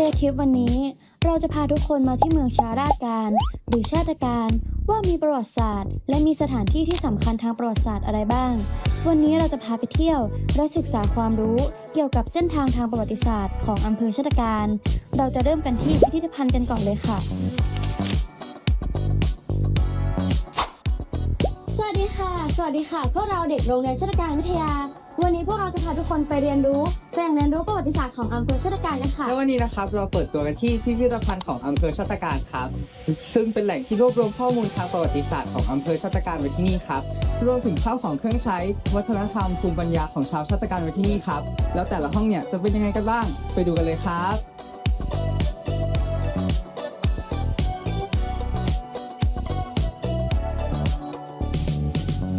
เดย์ทิปวันนี้ เราจะพาทุกคนมาที่เมืองชาราการ หรือชาติการ ว่ามีประวัติศาสตร์ และมีสถานที่ที่สำคัญทางประวัติศาสตร์อะไรบ้าง วันนี้เราจะพาไปเที่ยวและศึกษาความรู้เกี่ยวกับเส้นทางทางประวัติศาสตร์ของอำเภอชาติการ เราจะเริ่มกันที่พิพิธภัณฑ์กันก่อนเลยค่ะสวัสดีค่ะ สวัสดีค่ะ พวกเราเด็กโรงเรียนชาติการวิทยา วันนี้พวกเราจะพาทุกคนไปเรียนรู้แหล่งเรียนรู้ประวัติศาสตร์ของอำเภอชาติการกันค่ะและวันนี้นะครับเราเปิดตัวกันที่พิพิธภัณฑ์ของอำเภอชาตการครับ ซึ่งเป็นแหล่งที่รวบรวมข้อมูลทางประวัติศาสตร์ของอำเภอชาตการไว้ที่นี่ครับรวมถึงข้าวของเครื่องใช้ วัฒนธรรมภูมิปัญญาของชาวชาตการไว้ที่นี่ครับแล้วแต่ละห้องเนี่ยจะเป็นยังไงกันบ้าง ไปดูกันเลยครับ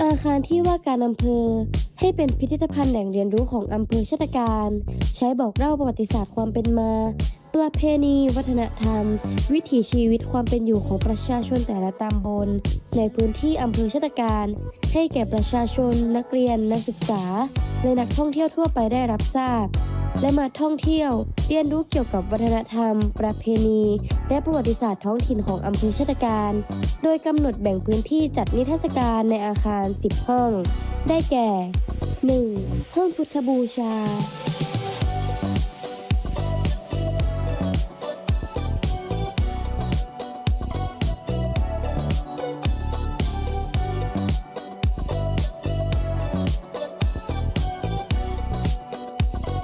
อาคารที่ว่าการอำเภอ ให้เป็นพิพิธภัณฑ์แหล่งเรียนรู้ของอำเภอชาตการ ใช้บอกเล่าประวัติศาสตร์ความเป็นมาประเพณี วัฒนธรรม วิถีชีวิตความเป็นอยู่ของประชาชนแต่ละตำบล ในพื้นที่อำเภอชาตการ ให้แก่ประชาชน นักเรียน นักศึกษา และนักท่องเที่ยวทั่วไปได้รับทราบ และมาท่องเที่ยว เรียนรู้เกี่ยวกับวัฒนธรรม ประเพณี และประวัติศาสตร์ท้องถิ่นของอำเภอชาตการ โดยกำหนดแบ่งพื้นที่จัดนิทรรศการในอาคาร 10 ห้อง ได้แก่ 1. ห้องพุทธบูชา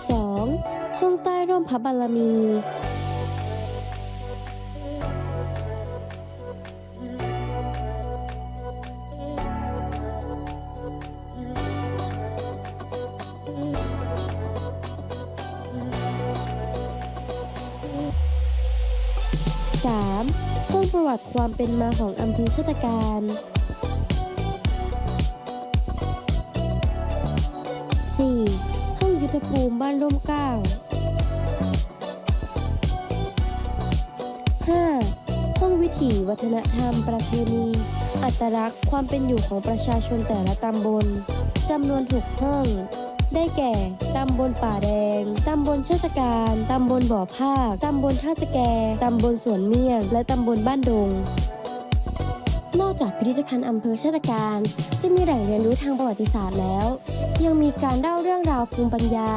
2. ห้องใต้ร่มพระบารมี 3. ห้องประวัติความเป็นมาของอำเภอชาตการ 4. ห้องยุทธภูมิบ้านร่มเก้า 5. ห้องวิถีวัฒนธรรมประเพณี อัตลักษณ์ความเป็นอยู่ของประชาชนแต่ละตำบลจำนวน 6 ห้อง ได้แก่ ตำบลป่าแดง ตำบลชาติการ ตำบลบ่อภาค ตำบลท่าสแก ตำบลสวนเมี่ยง และตำบลบ้านดง นอกจากพิพิธภัณฑ์อำเภอชาติการ จะมีแหล่งเรียนรู้ทางประวัติศาสตร์แล้ว ยังมีการเล่าเรื่องราวภูมิปัญญา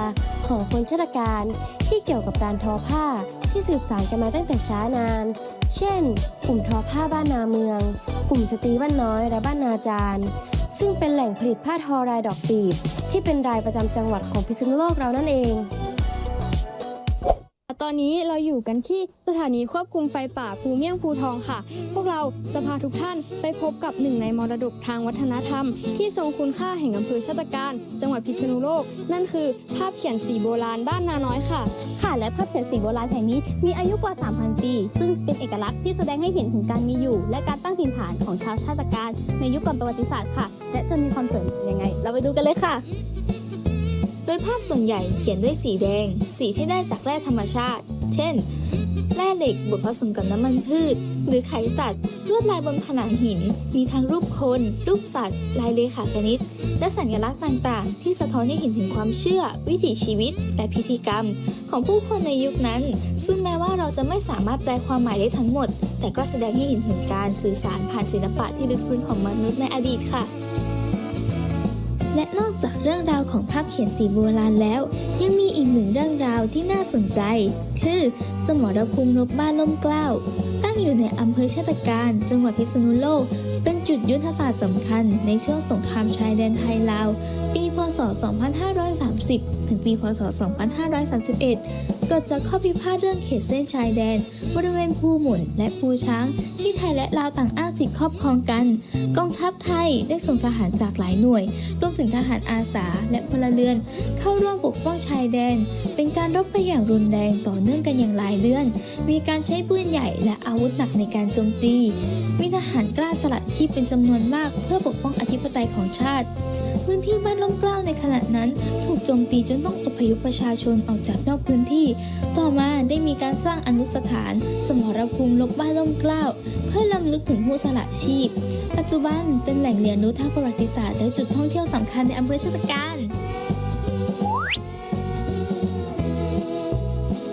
ของคนชาติการที่เกี่ยวกับการทอผ้าที่สืบสานกันมาตั้งแต่ช้านาน เช่น กลุ่มทอผ้าบ้านนาเมือง กลุ่มสตรีบ้านน้อยและบ้านนาจารย์ ซึ่งเป็นแหล่งผลิตผ้าทอรายดอกปีบที่เป็นรายประจำจังหวัดของพิษณุโลกเรานั่นเอง ตอนนี้เราอยู่กันที่สถานีควบคุมไฟป่าภูเมี่ยงภูทองค่ะ พวกเราจะพาทุกท่านไปพบกับหนึ่งในมรดกทางวัฒนธรรม ที่ทรงคุณค่าแห่งอำเภอชาตการ จังหวัดพิษณุโลก นั่นคือภาพเขียนสีโบราณบ้านนาน้อยค่ะ ค่ะและภาพเขียนสีโบราณแห่งนี้มีอายุกว่า 3,000 ปี ซึ่งเป็นเอกลักษณ์ที่แสดงให้เห็นถึงการมีอยู่ และการตั้งถิ่นฐานของชาวชาติการ ในยุคก่อนประวัติศาสตร์ค่ะ และจะมีความสวยยังไง เราไปดูกันเลยค่ะ ดยภาพส่วนใหญ่เขียนด้วยสีแดง สีที่ได้จากแร่ธรรมชาติ เช่น แร่เหล็กบดผสมกับน้ำมันพืช หรือไขสัตว์ ลวดลายบนผนังหิน มีทั้งรูปคน รูปสัตว์ ลายเลขาคณิต และสัญลักษณ์ต่างๆ ที่สะท้อนให้เห็นถึงความเชื่อ วิถีชีวิต และพิธีกรรม ของผู้คนในยุคนั้น ซึ่งแม้ว่าเราจะไม่สามารถแปลความหมายได้ทั้งหมด แต่ก็แสดงให้เห็นถึงการสื่อสารผ่านศิลปะที่ลึกซึ้งของมนุษย์ในอดีตค่ะ และนอกจากเรื่องราวของภาพเขียนสีโบราณแล้ว ยังมีอีกหนึ่งเรื่องราวที่น่าสนใจ คือ สมรภูมิรบบ้านล่มเกล้า ตั้งอยู่ในอำเภอชาตการ จังหวัดพิษณุโลก เป็นจุดยุทธศาสตร์สำคัญในช่วงสงครามชายแดนไทยลาว ปี พศ 2530 ถึงปีพศ 2531 เกิดจากข้อพิพาทเรื่องเขตเส้นชายแดน บริเวณภูหมุนและภูช้าง ที่ไทยและลาวต่างอ้างสิทธิครอบครองกัน กองทัพไทยได้ส่งทหารจากหลายหน่วย รวมถึงทหารอาสาและพลเรือน เข้าร่วมปกป้องชายแดน เป็นการรบไปอย่างรุนแรงต่อเนื่องกันอย่างหลายเดือน มีการใช้ปืนใหญ่และอาวุธหนักในการโจมตี มีทหารกล้าสละชีพเป็นจำนวนมาก เพื่อปกป้องอธิปไตยของชาติ พื้นที่บ้านล่มเกล้าในขณะนั้นถูกโจมตีจนต้องอพยพประชาชนออกจากนอกพื้นที่ ต่อมาได้มีการสร้างอนุสถาน สมรภูมิลบบ้านล่มเกล้า เพื่อลำลึกถึงผู้สละชีพ ปัจจุบันเป็นแหล่งเรียนรู้ทางประวัติศาสตร์และจุดท่องเที่ยวสำคัญในอำเภอชาตการ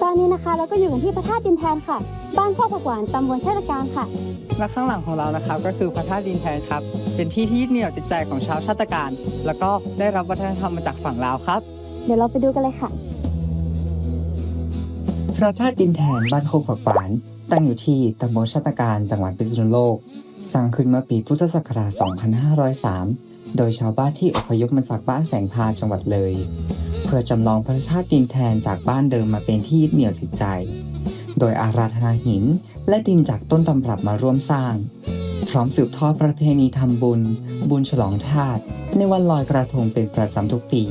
ตอนนี้นี้นะคะเราก็อยู่กันที่พระธาตุดินแทนค่ะ บ้านโคกผักหวานตำบลเทศกาลค่ะและข้างหลังของเรานะครับก็คือพระธาตุดินแทนครับ เป็นที่ที่ยึดเหนี่ยวจิตใจของชาวชาติการ แล้วก็ได้รับวัฒนธรรมมาจากฝั่งลาวครับ เดี๋ยวเราไปดูกันเลยค่ะ พระธาตุดินแทนบ้านโคกผักหวาน ตั้งอยู่ที่ตำบลชาตการจังหวัดพิษณุโลก สร้างขึ้นเมื่อปีพุทธศักราช 2503 โดยชาวบ้านที่อพยพมาจากบ้านแสงพาจังหวัดเลย เพื่อจำลองพระธาตุดินแทนจากบ้านเดิมมาเป็นที่ยึดเหนี่ยวจิตใจ โดยอาราธนาหินและดินจากต้นตำรับมาร่วมสร้าง พร้อมสืบทอดประเพณีทำบุญ บุญฉลองธาตุในวันลอยกระทงเป็นประจำทุกปี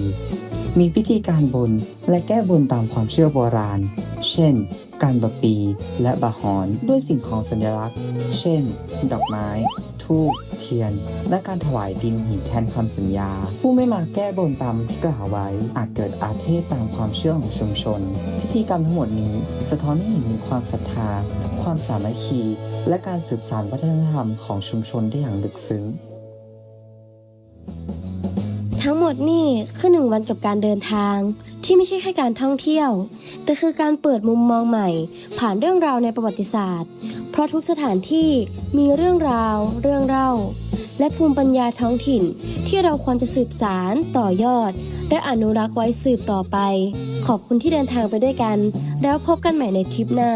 มีพิธีการบนและแก้บนตามความเชื่อโบราณ เช่น การบะปีและบะหอนด้วยสิ่งของสัญลักษณ์ เช่น ดอกไม้ทูบเทียน และการถวายดินหินแทนคำสัญญา ผู้ไม่มาแก้บนตามที่กล่าวไว้ อาจเกิดอาเทศตามความเชื่อของชุมชน พิธีกรรมทั้งหมดนี้ สะท้อนให้เห็นถึงความศรัทธา ความสามัคคี และการสืบสานวัฒนธรรมของชุมชนได้อย่างลึกซึ้ง ทั้งหมดนี่คือหนึ่งวันกับการเดินทาง ที่ไม่ใช่แค่การท่องเที่ยว แต่คือการเปิดมุมมองใหม่ ผ่านเรื่องราวในประวัติศาสตร์ เพราะทุกสถานที่มีเรื่องราว เรื่องเล่า และภูมิปัญญาท้องถิ่น ที่เราควรจะสืบสารต่อยอด และอนุรักษ์ไว้สืบต่อไป ขอบคุณที่เดินทางไปด้วยกัน แล้วพบกันใหม่ในทริปหน้า